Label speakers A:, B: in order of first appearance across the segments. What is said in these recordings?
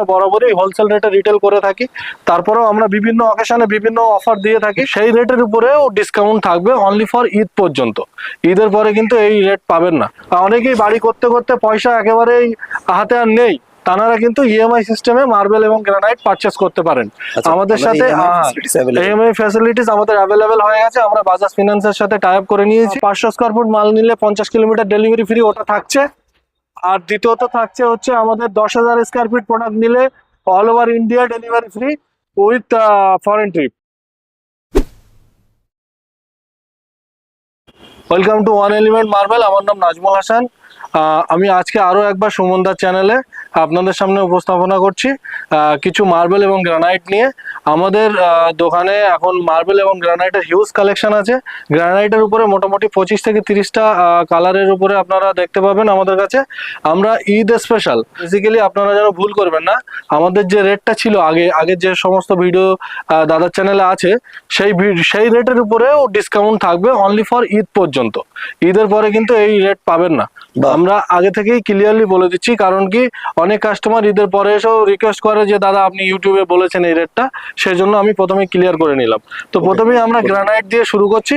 A: আমরা বরাবরই হোলসেল রেটে রিটেল করে থাকি। তারপরেও আমরা বিভিন্ন অকেশনে বিভিন্ন অফার দিয়ে থাকি। সেই রেটের উপরেও ডিসকাউন্ট থাকবে অনলি ফর ঈদ পর্যন্ত। ঈদের পরে কিন্তু এই রেট পাবেন না। অনেকেই বাড়ি করতে করতে পয়সা একেবারেই হাতে আর নেই। তানারা কিন্তু ইএমআই সিস্টেমে মার্বেল এবং গ্রানাইট পারচেস করতে পারেন।
B: আচ্ছা,
A: আমাদের সাথে ইএমআই ফ্যাসিলিটিস আমাদের অ্যাভেলেবেল হয়ে গেছে। আমরা বাজাজ ফিনান্সের সাথে টাই আপ করে নিয়েছি। পাঁচশো স্কোয়ার ফুট মাল নিলে পঞ্চাশ কিলোমিটার ডেলিভারি ফ্রি ওটা থাকছে। আর দ্বিতীয়ত থাকছে হচ্ছে আমাদের দশ হাজার স্কোয়ার ফিট প্রোডাক্ট নিলে all over India delivery free with foreign trip welcome to one element marble আমার নাম নাজমুল হাসান। আমি আজকে আরও একবার সুমনদার চ্যানেলে আপনাদের সামনে উপস্থাপনা করছি। কিছু মার্বেল এবং গ্রানাইট নিয়ে। আমাদের দোকানে এখন মার্বেল এবং গ্রানাইটের হিউজ কালেকশন আছে। গ্রানাইটের উপরে মোটামুটি পঁচিশ থেকে তিরিশটা কালারের উপরে আপনারা দেখতে পাবেন আমাদের কাছে। আমরা ঈদ স্পেশাল বেসিক্যালি আপনারা যেন ভুল করবেন না। আমাদের যে রেটটা ছিল আগে, আগের যে সমস্ত ভিডিও দাদার চ্যানেলে আছে, সেই সেই রেটের উপরেও ডিসকাউন্ট থাকবে অনলি ফর ঈদ পর্যন্ত। ঈদের পরে কিন্তু এই রেট পাবেন না। আমরা আগে থেকেই ক্লিয়ারলি বলে দিচ্ছি কারণ কি অনেক কাস্টমার ঈদের পরে এসেও রিকোয়েস্ট করে যে দাদা আপনি ইউটিউবে বলেছেন এই রেটটা সেই জন্য আমি প্রথমে ক্লিয়ার করে নিলাম। তো প্রথমেই আমরা গ্রানাইট দিয়ে শুরু করছি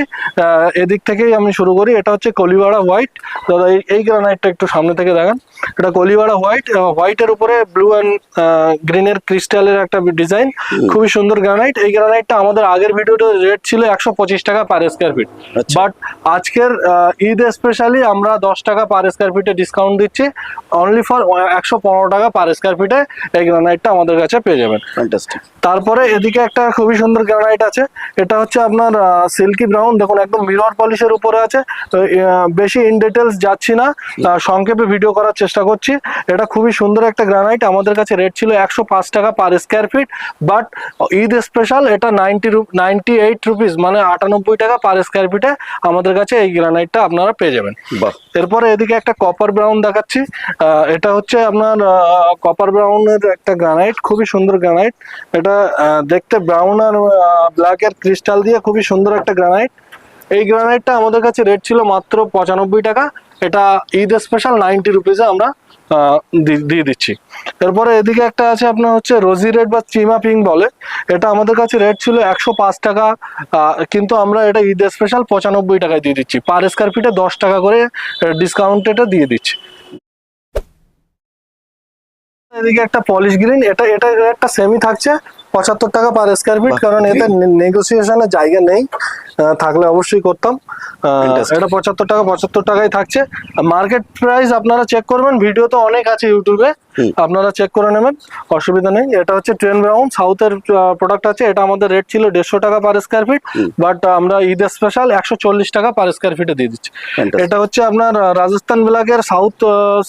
A: এদিক থেকেই আমি শুরু করি এটা হচ্ছে কলিওয়াড়া হোয়াইট দাদা এই- গ্রানাইটটা একটু সামনে থেকে দেখান। এটা কলিওয়াড়া হোয়াইট হোয়াইটের উপরে ব্লু অ্যান্ড গ্রিনের ক্রিস্টালের একটা ডিজাইন খুবই সুন্দর গ্রানাইট এই গ্রানাইটটা আমাদের আগের ভিডিওতে রেট ছিল একশো পঁচিশ টাকা পার স্কোয়ার ফিট। বাট আজকের ঈদ স্পেশালি আমরা দশ টাকা পার স্কোয়ার ফিটে ডিসকাউন্ট দিচ্ছি। অনলি ফর একশো পনেরো টাকা পার স্কোয়ার ফিটে এই গ্রানাইটটা আমাদের কাছে পেয়ে যাবেন। তারপরে এদিকে একটা খুবই সুন্দর গ্রানাইট আছে। এটা হচ্ছে আপনার সিল্কি ব্রাউন দেখুন একদম মিরর পলিশের উপরে আছে। তো, বেশি ইন ডিটেলস যাচ্ছি না। সংক্ষেপে ভিডিও করার চেষ্টা করছি। এটা খুবই সুন্দর একটা গ্রানাইট আমাদের কাছে রেট ছিল একশো পাঁচ টাকা per square feet but Eid special এটা নাইনটি নাইনটি এইট রুপিস মানে আটানব্বই টাকা পার স্কোয়ার ফিটে আমাদের কাছে এই গ্রানাইটটা আপনারা পেয়ে যাবেন। এরপরে এদিকে একটা কপার ব্রাউন দেখাচ্ছি। এটা হচ্ছে আপনার কপার ব্রাউনের একটা গ্রানাইট খুবই সুন্দর গ্রানাইট এটা দেখতে ব্রাউন আর ব্ল্যাক এর ক্রিস্টাল দিয়ে খুবই সুন্দর একটা গ্রানাইট এই গ্রানাইটটা আমাদের কাছে রেট ছিল মাত্র পঁচানব্বই টাকা। এটা ঈদ স্পেশাল নাইনটি রুপিসে আমরা দিয়ে দিচ্ছি। এরপরে এদিকে একটা আছে আপনার হচ্ছে রোজি রেড বা চিমা পিং বলে। এটা আমাদের কাছে রেট ছিল একশো পাঁচ টাকা কিন্তু আমরা এটা ঈদ স্পেশাল পঁচানব্বই টাকায় দিয়ে দিচ্ছি। পার স্কোয়ার ফিটে দশ টাকা করে ডিসকাউন্ট এটা দিয়ে দিচ্ছি। এদিকে একটা পলিশ গ্রিন এটা এটা একটা সেমি থাকছে পঁচাত্তর টাকা পার স্কোয়ার ফিট কারণ এতে নেগোসিয়েশনের জায়গা নেই থাকলে অবশ্যই করতাম। এটা পঁচাত্তর টাকা পঁচাত্তর টাকায় থাকছে। মার্কেট প্রাইস আপনারা চেক করবেন ভিডিও তো অনেক আছে ইউটিউবে আপনারা চেক করে নেবেন অসুবিধা নেই। এটা হচ্ছে ট্রেন ব্রাউন সাউথের প্রোডাক্ট আছে এটা আমাদের রেট ছিল দেড়শো টাকা পার স্কোয়ার ফিট বাট আমরা ঈদ স্পেশাল একশো চল্লিশ টাকা পার স্কোয়ার ফিটে দিয়ে দিচ্ছি। এটা হচ্ছে আপনার রাজস্থান ব্ল্যাকের সাউথ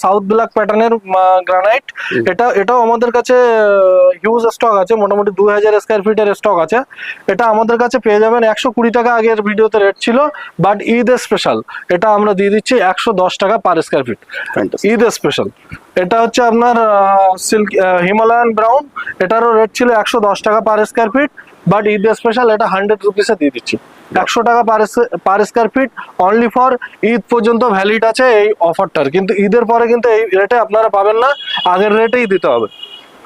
A: সাউথ ব্ল্যাক প্যাটার্নের গ্রানাইট এটা এটাও আমাদের কাছে হিউজ স্টক আছে মোটামুটি দুই হাজার স্কোয়ার ফিটের স্টক আছে। এটা আমাদের কাছে পেয়ে যাবেন একশো কুড়ি টাকা আগের ভিডিওতে রেট ছিল বাট ঈদ স্পেশাল এটা আমরা দিয়ে দিচ্ছি একশো দশ টাকা per square feet Eid special এটা হচ্ছে আপনার সিল্ক হিমালয়ান ব্রাউন এটারও রেট ছিল একশো দশ টাকা per square feet but Eid special এটা হান্ড্রেড রুপিসে দিয়ে দিচ্ছি। একশো টাকা per square feet only for Eid পর্যন্ত ভ্যালিড আছে এই অফারটার কিন্তু ঈদের পরে কিন্তু এই রেটে আপনারা পাবেন না, আগের রেটেই দিতে হবে।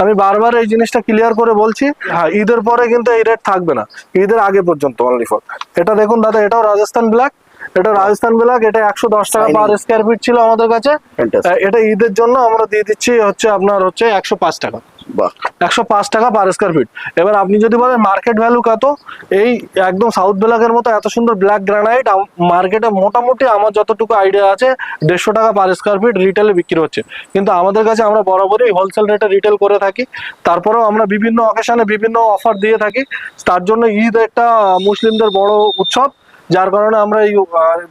A: আমি বারবার এই জিনিসটা ক্লিয়ার করে বলছি হ্যাঁ ঈদের পরে কিন্তু এই রেট থাকবে না। ঈদের আগে পর্যন্ত অনলি ফর এটা দেখুন দাদা, এটাও রাজস্থান ব্ল্যাক এটা রাজস্থান ব্ল্যাক এটা একশো দশ টাকা পার স্কোয়ার ফিট ছিল আমাদের কাছে। এটা ঈদের জন্য আমরা দিয়ে দিচ্ছি হচ্ছে আপনার হচ্ছে একশো পাঁচ টাকা। একশো পাঁচ টাকা পার স্কোয়ার ফিট এবার আপনি যদি বলেন মার্কেট ভ্যালু কত এই একদম সাউথ ব্ল্যাকের মতো এত সুন্দর ব্ল্যাক গ্রানাইট মার্কেটে মোটামুটি আমার যতটুকু আইডিয়া আছে দেড়শো টাকা পার স্কোয়ার ফিট রিটেলে বিক্রি হচ্ছে। কিন্তু আমাদের কাছে আমরা বরাবরই হোলসেল রেটে রিটেল করে থাকি। তারপরেও আমরা বিভিন্ন অকেশনে বিভিন্ন অফার দিয়ে থাকি। তার জন্য ঈদ একটা মুসলিমদের বড় উৎসব। যার কারণে আমরা এই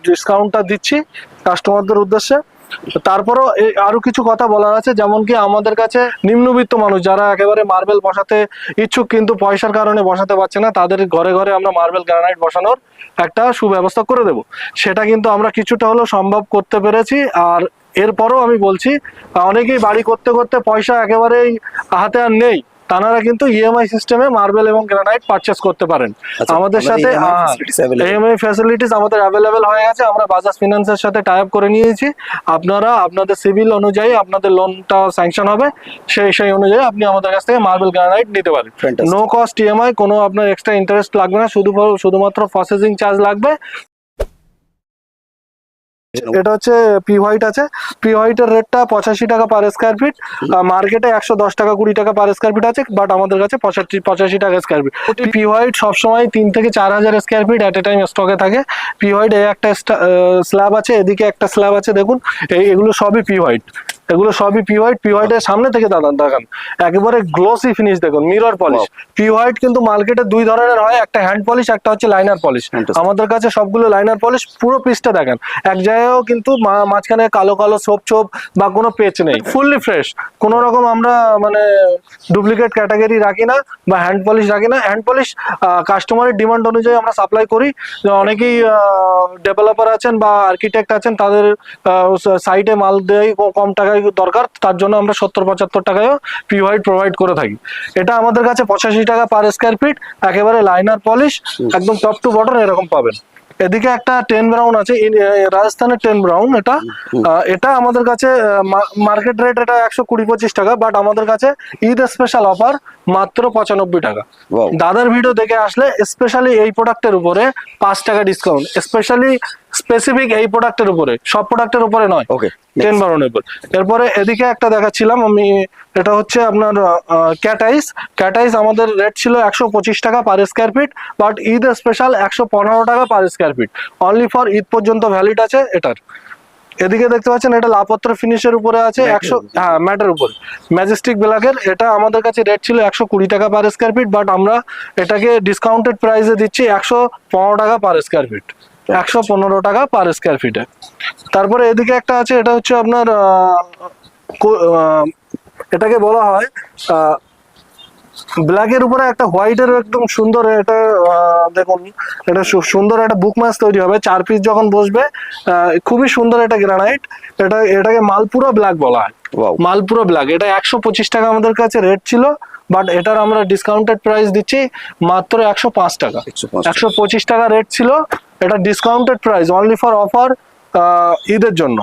A: ডিসকাউন্টটা দিচ্ছি কাস্টমারদের উদ্দেশ্যে। তারপরেও আরও কিছু কথা বলার আছে, যেমন কি আমাদের কাছে নিম্নবিত্ত মানুষ যারা একেবারে মার্বেল বসাতে ইচ্ছুক, কিন্তু পয়সার কারণে বসাতে পারছে না, তাদের ঘরে ঘরে আমরা মার্বেল গ্রানাইট বসানোর একটা সুব্যবস্থা করে দেব। সেটা কিন্তু আমরা কিছুটা হলেও সম্ভব করতে পেরেছি, আর এরপরও আমি বলছি, অনেকেই বাড়ি করতে করতে পয়সা একেবারেই হাতে আর নেই। তারা কিন্তু ইএমআই সিস্টেমে মার্বেল এবং গ্রানাইট পারচেস করতে পারেন।
B: আচ্ছা,
A: আমাদের সাথে। ইএমআই ফ্যাসিলিটিস আমাদের অ্যাভেলেবেল হয়ে গেছে। আমরা বাজাজ ফিনান্সের সাথে টাই আপ করে নিয়েছি। আপনারা আপনাদের সিভিল অনুযায়ী আপনাদের লোনটা স্যাংশন হবে। সেই সেই অনুযায়ী আপনি আমাদের কাছ থেকে মার্বেল গ্রানাইট নিতে পারেন। নো কস্ট ইএমআই কোনো আপনার এক্সট্রা ইন্টারেস্ট লাগবে না। শুধু শুধুমাত্র প্রসেসিং চার্জ লাগবে। এটা হচ্ছে পি হোয়াইট আছে। পি হোয়াইটের রেটটা পঁচাশি টাকা পার স্কোয়ার ফিট মার্কেটে একশো দশ টাকা কুড়ি টাকা পার স্কোয়ার ফিট আছে বাট আমাদের কাছে পঁচাশি পঁচাশি টাকা স্কোয়ার ফিট পি হোয়াইট সবসময় তিন থেকে চার হাজার square feet at a time স্টকে থাকে। পি হোয়াইট এ একটা স্ল্যাব আছে এদিকে একটা স্ল্যাব আছে দেখুন। এগুলো সবই পি হোয়াইট এগুলো সবই পি হোয়াইট পি হোয়াইটের সামনে থেকে দাদান দেখান একেবারে গ্লোসি ফিনিশ দেখুন মিরর পলিশ পি হোয়াইট কিন্তু মার্কেটে দুই ধরনের হয় একটা হ্যান্ড পলিশ একটা হচ্ছে লাইনার পলিশ. আমাদের কাছে সবগুলো লাইনার পলিশ পুরো পিসটা দেখেন। এক জায়গায়ও কিন্তু মাঝখানে কালো কালো ছোপ ছোপ বা কোনো পেচ নেই। ফুললি ফ্রেশ কোনো রকম আমরা মানে ডুপ্লিকেট ক্যাটাগরি রাখি না বা হ্যান্ড পলিশ রাখি না। হ্যান্ড পলিশ কাস্টমারের ডিমান্ড অনুযায়ী আমরা সাপ্লাই করি। অনেকেই ডেভেলপার আছেন বা আর্কিটেক্ট আছেন তাদের সাইটে মাল দেয় কম টাকায় দরকার তার জন্য আমরা সত্তর পঁচাত্তর টাকায়ও পি হোয়াইট প্রোভাইড করে থাকি। এটা আমাদের কাছে পঁচাশি টাকা পার স্কোয়ার ফিট একেবারে লাইনার পলিশ একদম টপ টু বটন এরকম পাবেন। এদিকে একটা টেন ব্রাউন আছে রাজস্থানের টেন ব্রাউন এটা। এটা আমাদের কাছে মার্কেট রেট এটা একশো কুড়ি পঁচিশ টাকা বাট আমাদের কাছে ঈদ স্পেশাল অফার মাত্র পঁচানব্বই টাকা. দাদার ভিডিও দেখে আসলে স্পেশালি এই প্রোডাক্টের উপরে পাঁচ টাকা ডিসকাউন্ট স্পেশালি স্পেসিফিক এই প্রোডাক্টের উপরে সব প্রোডাক্টের উপরে নয়।
B: ওকে
A: টেন বারোনের উপর এরপরে এদিকে একটা দেখাচ্ছিলাম আমি এটা হচ্ছে আপনার ক্যাটাইস ক্যাটাইস আমাদের রেট ছিল একশো পঁচিশ টাকা per square feet but Eid special একশো পনেরো টাকা per square feet only for Eid পর্যন্ত ভ্যালিড আছে এটার। এদিকে দেখতে পাচ্ছেন এটা লাপত্র ফিনিশের উপরে আছে একশো হ্যাঁ ম্যাটের উপরে। ম্যাজেস্টিক ব্ল্যাকের এটা আমাদের কাছে রেট ছিল একশো কুড়ি টাকা পার স্কোয়ার ফিট বাট আমরা এটাকে ডিসকাউন্টেড প্রাইসে দিচ্ছি একশো পনেরো টাকা পার স্কোয়ার ফিট একশো পনেরো টাকা পার স্কোয়ার ফিটে তারপরে এদিকে একটা আছে এটা হচ্ছে আপনার এটাকে বলা হয় ব্ল্যাকের উপরে একটা হোয়াইটের একদম সুন্দর এটা দেখুন এটা সুন্দর একটা বুক ম্যাচ তৈরি হবে। চার পিস যখন বসবে খুবই সুন্দর এটা গ্রানাইট এটা এটাকে মালপুরা ব্ল্যাক বলা হয়. মালপুরা ব্ল্যাক এটা একশো পঁচিশ টাকা আমাদের কাছে রেট ছিল বাট এটার আমরা ডিসকাউন্টেড প্রাইস দিচ্ছি মাত্র একশো পাঁচ টাকা। একশো পঁচিশ টাকা রেট ছিল এটা discounted price only for offer ঈদের জন্য।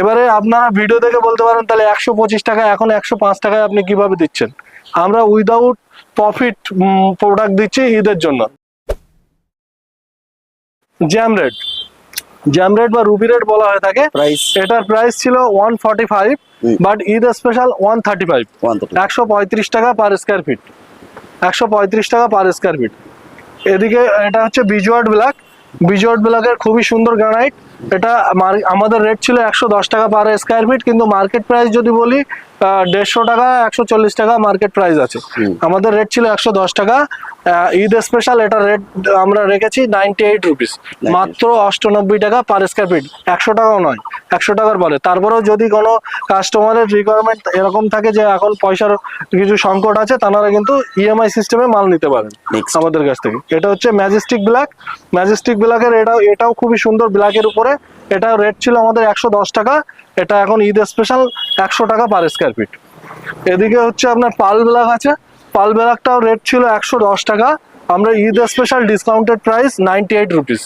A: এবারে আপনারা ভিডিও দেখে বলতে পারেন তাহলে একশো পঁচিশ টাকা এখন একশো পাঁচ টাকায় আপনি কীভাবে দিচ্ছেন? আমরা উইদাউট প্রফিট প্রোডাক্ট দিচ্ছি ঈদের জন্য। জ্যাম রেড জ্যাম রেড বা রুবি রেড বলা হয়ে থাকে। এটার প্রাইস ছিল one forty five but Eid special one thirty five একশো পঁয়ত্রিশ টাকা পার স্কোয়ার ফিট একশো পঁয়ত্রিশ টাকা পার স্কোয়ার ফিট এদিকে এটা হচ্ছে বিজুয়ার্ড ব্ল্যাক বিজুয়ার্ড ব্ল্যাকের খুবই সুন্দর গ্রানাইট এটা আমাদের রেট ছিল একশো দশ টাকা পার স্কোয়ার ফিট কিন্তু মার্কেট প্রাইস যদি বলি দেড়শো টাকা একশো চল্লিশ টাকা মার্কেট প্রাইস আছে। আমাদের রেট ছিল একশো দশ টাকা। ঈদ স্পেশাল এটা রেট আমরা রেখেছি নাইনটি এইট রুপিস মাত্র অষ্টানব্বই টাকা পার স্কোয়ার ফিট একশো টাকাও নয় একশো টাকার পরে। তারপরেও যদি কোনো কাস্টমারের রিকোয়ারমেন্ট এরকম থাকে যে এখন পয়সার কিছু সংকট আছে তারা কিন্তু ইএমআই সিস্টেমে মাল নিতে পারেন. আমাদের কাছ থেকে। এটা হচ্ছে ম্যাজেস্টিক ব্ল্যাক ম্যাজেস্টিক ব্ল্যাকের এটাও এটাও খুবই সুন্দর ব্ল্যাকের উপরে। এটা রেট ছিল আমাদের একশো দশ টাকা এটা এখন ঈদ স্পেশাল একশো টাকা পার স্কোয়ার ফিট এদিকে হচ্ছে আপনার পাল ব্ল্যাক আছে পাল ব্ল্যাকটাও রেট ছিল একশো দশ টাকা আমরা Eid special discounted price ninety eight rupees.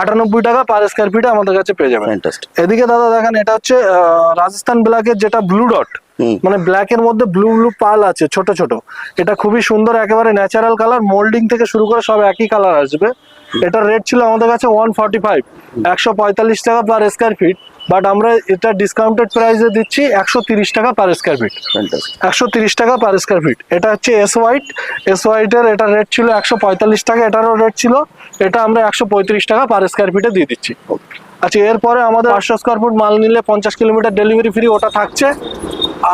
A: আটানব্বই টাকা পার স্কোয়ার ফিটে আমাদের কাছে পেয়ে যাবেন. এদিকে দাদা দেখেন এটা হচ্ছে আহ, রাজস্থান ব্ল্যাকের যেটা ব্লু ডট মানে ব্ল্যাক এর মধ্যে ব্লু ব্লু পাল আছে ছোট ছোট। এটা খুবই সুন্দর একেবারে ন্যাচারাল কালার মোল্ডিং থেকে শুরু করে সব একই কালার আসবে। এটার রেট ছিল আমাদের কাছে ওয়ান ফর্টি ফাইভ একশো পঁয়তাল্লিশ টাকা পার স্কোয়ার ফিট বাট আমরা এটা ডিসকাউন্টেড প্রাইসে দিচ্ছি একশো তিরিশ টাকা পার স্কোয়ার ফিট একশো তিরিশ টাকা পার স্কোয়ার ফিট এটা হচ্ছে এস হোয়াইট এস হোয়াইটের এটা রেট ছিল একশো পঁয়তাল্লিশ টাকা এটারও রেট ছিল। এটা আমরা একশো পঁয়ত্রিশ টাকা পার স্কোয়ার ফিটে দিয়ে দিচ্ছি। আচ্ছা এরপরে আমাদের পাঁচশো স্কোয়ার ফুট মাল নিলে পঞ্চাশ কিলোমিটার ডেলিভারি ফ্রি ওটা থাকছে।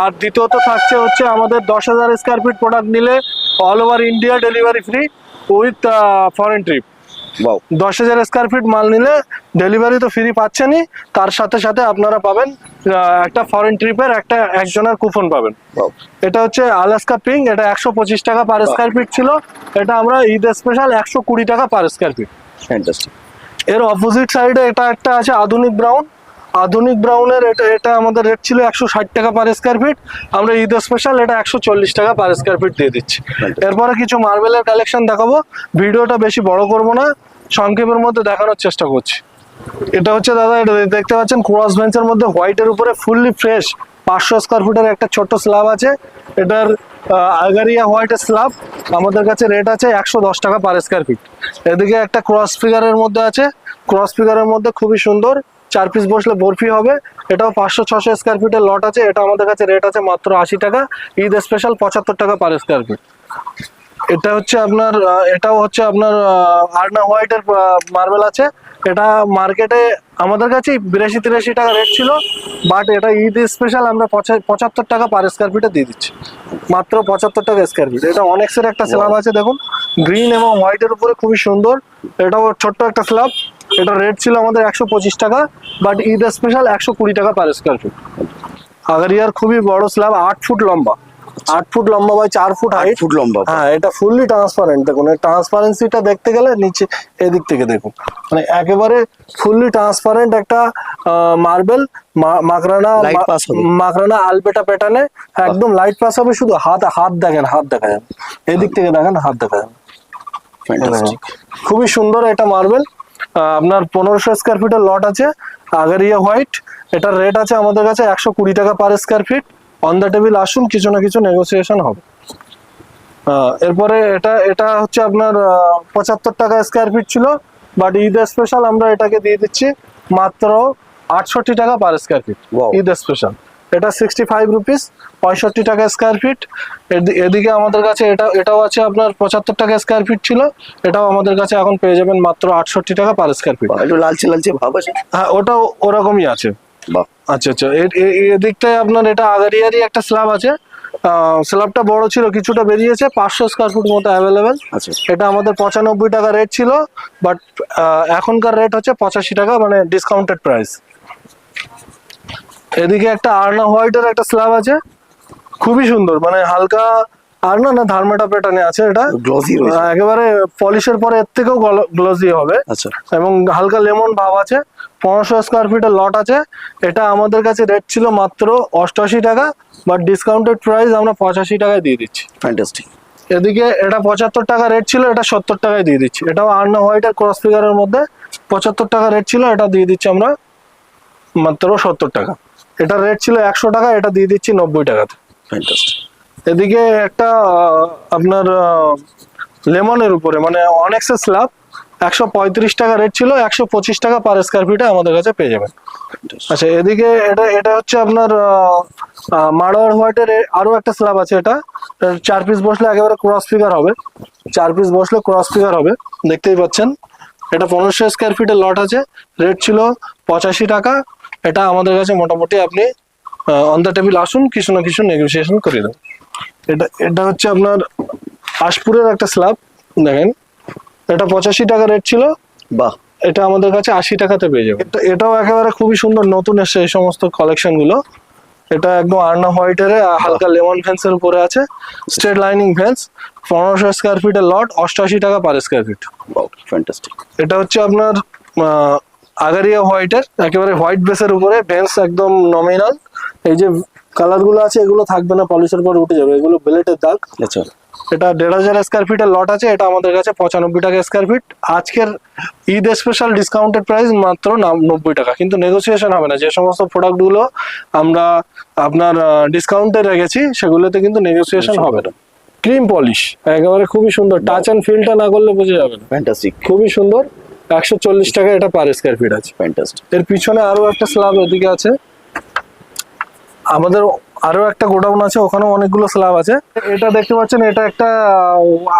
A: আর দ্বিতীয়ত থাকছে হচ্ছে আমাদের দশ হাজার স্কোয়ার ফিট প্রোডাক্ট নিলে all over India delivery free with foreign trip. দশ হাজার স্কোয়ার ফিট মাল নিলে ডেলিভারি তো ফ্রি পাচ্ছেনই। তার সাথে সাথে আপনারা পাবেন একটা ফরেন ট্রিপের একটা একজনের কুপন পাবেন. এটা হচ্ছে আলাস্কা পিং এটা একশো পঁচিশ টাকা পার স্কোয়ার ফিট ছিল। এটা আমরা ঈদ স্পেশাল একশো কুড়ি টাকা পার স্কোয়ার ফিট এর অপোজিট সাইডে এটা একটা আছে আধুনিক ব্রাউন আধুনিক ব্রাউনের এটা এটা আমাদের রেট ছিল একশো ষাট টাকা পার স্কোয়ার ফিট আমরা ঈদ স্পেশাল এটা একশো চল্লিশ টাকা পার স্কোয়ার ফিট দিয়ে দিচ্ছি। এরপরে কিছু মার্বেলের কালেকশন দেখাবো। ভিডিওটা বেশি বড় করব না সংক্ষেপের মধ্যে দেখানোর চেষ্টা করছি। এটা হচ্ছে দাদা এটা দেখতে পাচ্ছেন ক্রস বেঞ্চের মধ্যে হোয়াইটের উপরে ফুললি ফ্রেশ পাঁচশো স্কোয়ার ফুটের একটা ছোট্ট স্ল্যাব আছে। এটার আগারিয়া হোয়াইটের স্ল্যাব আমাদের কাছে রেট আছে একশো দশ টাকা পার স্কোয়ার ফিট এদিকে একটা ক্রস ফিগারের মধ্যে আছে। ক্রস ফিগারের মধ্যে খুবই সুন্দর। চার পিস বসলে বরফি হবে। এটাও পাঁচশো ছশো স্কোয়ার ফিটের লট আছে। এটা আমাদের কাছে রেট আছে মাত্র আশি টাকা। ঈদ স্পেশাল পঁচাত্তর টাকা পার স্কোয়ার ফিট এটা হচ্ছে আপনার এটাও হচ্ছে আপনার আর্না হোয়াইটের মার্বেল আছে। এটা মার্কেটে আমাদের কাছে বিরাশি তিরাশি টাকা রেট ছিল। বাট এটা ঈদ স্পেশাল আমরা পঁচাত্তর টাকা পার স্কোয়ার ফিটে দিয়ে দিচ্ছি। মাত্র পঁচাত্তর টাকা স্কোয়ার ফিট এটা অনেক্সের একটা স্ল্যাব আছে দেখুন। গ্রিন এবং হোয়াইটের উপরে খুবই সুন্দর। এটাও ছোট্ট একটা স্ল্যাব এটা রেট ছিল আমাদের একশো পঁচিশ টাকা বাট ঈদ স্পেশাল একশো কুড়ি টাকা পার স্কোয়ার ফিট আগারিয়ার খুবই বড় স্ল্যাব আট ফুট লম্বা। আট ফুট লম্বা বাই চার ফুট হাইট
B: ফুট লম্বা
A: হ্যাঁ এটা ফুললি ট্রান্সপারেন্ট দেখুন ট্রান্সপারেন্সিটা দেখতে গেলে নিচে এদিক থেকে দেখুন। মানে একেবারে ফুললি ট্রান্সপারেন্ট একটা মার্বেল মাকরানা। মাকরানা আলবেটা প্যাটার্নে একদম লাইট পাস হবে শুধু হাত হাত দেখেন হাত দেখা যাবে। এদিক থেকে দেখেন হাত দেখা যাবে। খুবই সুন্দর এটা মার্বেল আপনার পনেরোশো স্কোয়ার ফিটের লট আছে আগারিয়া হোয়াইট এটার রেট আছে আমাদের কাছে একশো কুড়ি টাকা per square feet on the table আসুন কিছু না কিছু নেগোসিয়েশন হবে। এরপরে এটা এটা হচ্ছে আপনার পঁচাত্তর টাকা স্কোয়ার ফিট ছিল বাট ঈদ স্পেশাল আমরা এটাকে দিয়ে দিচ্ছি মাত্র আটষট্টি টাকা per square feet. Eid special এটা সিক্সটি ফাইভ রুপিস পঁয়ষট্টি টাকা স্কোয়ার ফিট এদিকে আমাদের কাছে এটা এটাও আছে আপনার পঁচাত্তর টাকা স্কোয়ার ফিট ছিল। এটাও আমাদের কাছে এখন পেয়ে যাবেন মাত্র আটষট্টি টাকা পার স্কোয়ার ফিট
B: একটু লালচে লালচে ভাব আছে।
A: হ্যাঁ ওটাও ওরকমই আছে। আচ্ছা আচ্ছা এদিকটায় আপনার এটা আগারিয়ারই একটা স্ল্যাব আছে। স্ল্যাবটা বড় ছিল কিছুটা বেরিয়েছে পাঁচশো স্কোয়ার ফুট মতো অ্যাভেলেবেল
B: আচ্ছা
A: এটা আমাদের পঁচানব্বই টাকা রেট ছিল বাট এখনকার রেট হচ্ছে পঁচাশি টাকা মানে ডিসকাউন্টেড প্রাইস এদিকে একটা আর্না হোয়াইটের একটা স্ল্যাব আছে। খুবই সুন্দর মানে হালকা আর্না না ধারমেটা প্যাটার্নে আছে এটা?
B: গ্লসি
A: একেবারে পলিশের পরে এর থেকেও গ্লসি হবে।
B: আচ্ছা।
A: এবং হালকা লেমন ভাব আছে পনেরোশো স্কোয়ার ফিটের লট আছে। এটা আমাদের কাছে রেট ছিল মাত্র অষ্টআশি টাকা বাট ডিসকাউন্টেড প্রাইস আমরা পঁচাশি টাকায় দিয়ে দিচ্ছি।
B: ফ্যান্টাস্টিক
A: এদিকে এটা পঁচাত্তর টাকা রেট ছিল এটা সত্তর টাকায় দিয়ে দিচ্ছি। এটাও আর্না হোয়াইটের ক্রস ফিগারের মধ্যে পঁচাত্তর টাকা রেট ছিল এটা দিয়ে দিচ্ছি আমরা মাত্র সত্তর টাকা। এটা রেট ছিল একশো টাকা এটা দিয়ে দিচ্ছি নব্বই টাকাতে। এদিকে একটা আপনার লেমনের উপরে মানে অনেক্সের স্ল্যাব একশো পঁয়ত্রিশ টাকা রেট ছিল একশো পঁচিশ টাকা পার স্কোয়ার ফিটে আমাদের কাছে পেয়ে যাবেন। আচ্ছা এদিকে এটা এটা হচ্ছে আপনার মাড়োয়ার হোয়াইটের আরও একটা স্ল্যাব আছে এটা। চার পিস বসলে একেবারে ক্রস ফিগার হবে। চার পিস বসলে ক্রস ফিগার হবে দেখতেই পাচ্ছেন। এটা পনেরোশো স্কোয়ার ফিটের লট আছে। রেট ছিল পঁচাশি টাকা এটা আমাদের কাছে মোটামুটি আপনি অন দ্য টেবিল আসুন কিছু না কিছু নেগোসিয়েশন করে দেবেন এটা এটা হচ্ছে আপনার আশপুরের একটা স্ল্যাব দেখেন। এটা পঁচাশি টাকা রেট ছিল।
B: বাহ।
A: এটা আমাদের কাছে আশি টাকাতে পেয়ে যাবে এটা এটাও একেবারে খুবই সুন্দর নতুন এসছে এই সমস্ত কালেকশনগুলো। এটা একদম আর্না হোয়াইটের হালকা লেমন ফেন্সের উপরে আছে। স্ট্রেট লাইনিং ফেন্স পনেরোশো স্কোয়ার ফিটের লট অষ্টআশি টাকা পার স্কোয়ার ফিট
B: ফ্যান্টাস্টিক
A: এটা হচ্ছে আপনার আগারিয়া হোয়াইটের একেবারে হোয়াইট বেসের উপরে বেঞ্চ একদম নমিনাল এই যে কালারগুলো আছে এগুলো থাকবে না পলিশের পর উঠে যাবে। এগুলো বেলেটের দাগ।
B: আচ্ছা।
A: এটা দেড় হাজার স্কোয়ার ফিটের লট আছে এটা আমাদের কাছে পঁচানব্বই টাকা স্কোয়ার ফিট আজকের ঈদ স্পেশাল ডিসকাউন্টেড প্রাইস মাত্র নব্বই টাকা। কিন্তু নেগোসিয়েশন হবে না। যে সমস্ত প্রোডাক্টগুলো আমরা আপনার ডিসকাউন্টে রেখেছি সেগুলোতে কিন্তু নেগোসিয়েশন হবে না। ক্রিম পলিশ একেবারে খুবই সুন্দর। টাচ অ্যান্ড ফিলটা না করলে বোঝা যাবে না।
B: ফ্যান্টাস্টিক
A: খুবই সুন্দর। একশো চল্লিশ টাকা এটা পার স্কোয়ার ফিট আছে।
B: ফ্যান্টাস্টিক
A: এর পিছনে আরও একটা স্ল্যাব এদিকে আছে। আমাদের আরও একটা গোডাউন আছে ওখানেও অনেকগুলো স্ল্যাব আছে। এটা দেখতে পাচ্ছেন এটা একটা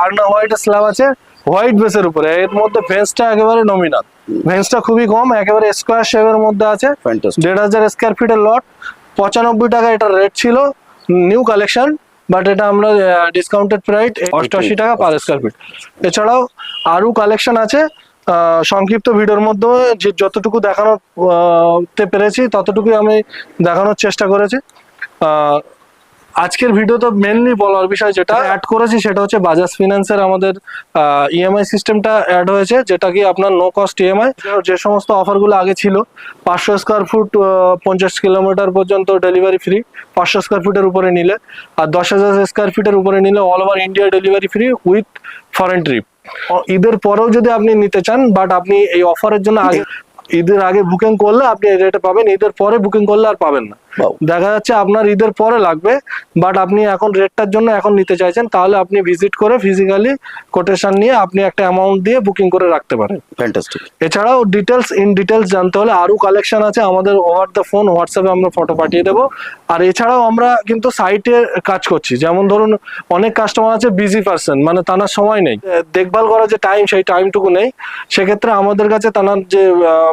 A: আর্না হোয়াইট স্ল্যাব আছে হোয়াইট বেসের উপরে। এর মধ্যে ভেন্সটা একেবারে নমিনাল ভেন্সটা খুবই কম একেবারে স্কোয়ার শেপের মধ্যে আছে। দেড় হাজার স্কোয়ার ফিটের লট পঁচানব্বই টাকা এটার রেট ছিল নিউ কালেকশন বাট এটা আমরা ডিসকাউন্টেড প্রাইস অষ্টআশি টাকা পার স্কোয়ার ফিট এছাড়াও আরও কালেকশন আছে সংক্ষিপ্ত ভিডিওর মধ্যে যে যতটুকু দেখানোর পেরেছি ততটুকুই আমি দেখানোর চেষ্টা করেছি। আজকের ভিডিওতে মেনলি বলার বিষয় যেটা অ্যাড করেছি সেটা হচ্ছে বাজাজ ফিনান্সের আমাদের ইএমআই সিস্টেমটা অ্যাড হয়েছে যেটা কি আপনার নো কস্ট ইএমআই যে সমস্ত অফারগুলো আগে ছিল পাঁচশো স্কোয়ার ফুট পঞ্চাশ কিলোমিটার পর্যন্ত ডেলিভারি ফ্রি পাঁচশো স্কোয়ার ফুটের উপরে নিলে আর দশ হাজার স্কোয়ার ফিটের উপরে নিলে all over India delivery free with foreign trip ঈদের পরেও যদি আপনি নিতে চান বাট আপনি এই অফারের জন্য আগে ঈদের আগে বুকিং করলে আপনি এই রেটে পাবেন ঈদের পরে বুকিং করলে আর পাবেন না. দেখা যাচ্ছে আপনার ঈদের পরে লাগবে বাট আপনি এখন রেটটার জন্য এখন নিতে চাইছেন তাহলে আপনি ভিজিট করে ফিজিক্যালি কোটেশন নিয়ে আপনি একটা অ্যামাউন্ট দিয়ে বুকিং করে রাখতে পারেন।
B: ফ্যান্টাস্টিক
A: এছাড়াও ডিটেলস ইন ডিটেলস জানতে হলে আরও কালেকশন আছে আমাদের ওভার দ্য ফোন হোয়াটসঅ্যাপে আমরা ফটো পাঠিয়ে দেবো। আর এছাড়াও আমরা কিন্তু সাইটে কাজ করছি যেমন ধরুন অনেক কাস্টমার আছে বিজি পার্সন মানে তার সময় নেই। দেখভাল করার যে টাইম সেই টাইমটুকু নেই। সেক্ষেত্রে আমাদের কাছে তার যে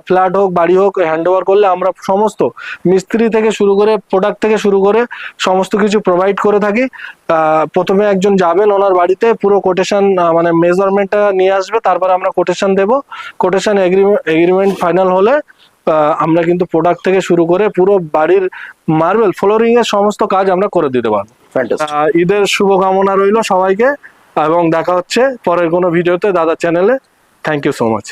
A: ফ্ল্যাট হোক বাড়ি হোক হ্যান্ড ওভার করলে আমরা সমস্ত মিস্ত্রি থেকে শুরু করে প্রোডাক্ট থেকে শুরু করে সমস্ত কিছু প্রোভাইড করে থাকি। প্রথমে একজন যাবেন ওনার বাড়িতে পুরো কোটেশন মানে মেজারমেন্টটা নিয়ে আসবে তারপরে আমরা কোটেশন দেব। কোটেশন এগ্রিমেন্ট ফাইনাল হলে আমরা কিন্তু প্রোডাক্ট থেকে শুরু করে পুরো বাড়ির মার্বেল ফ্লোরিং এর সমস্ত কাজ আমরা করে দিতে পারব। ঈদের শুভকামনা রইল সবাইকে এবং দেখা হচ্ছে পরের কোনো ভিডিওতে দাদা চ্যানেলে থ্যাংক ইউ সো মাচ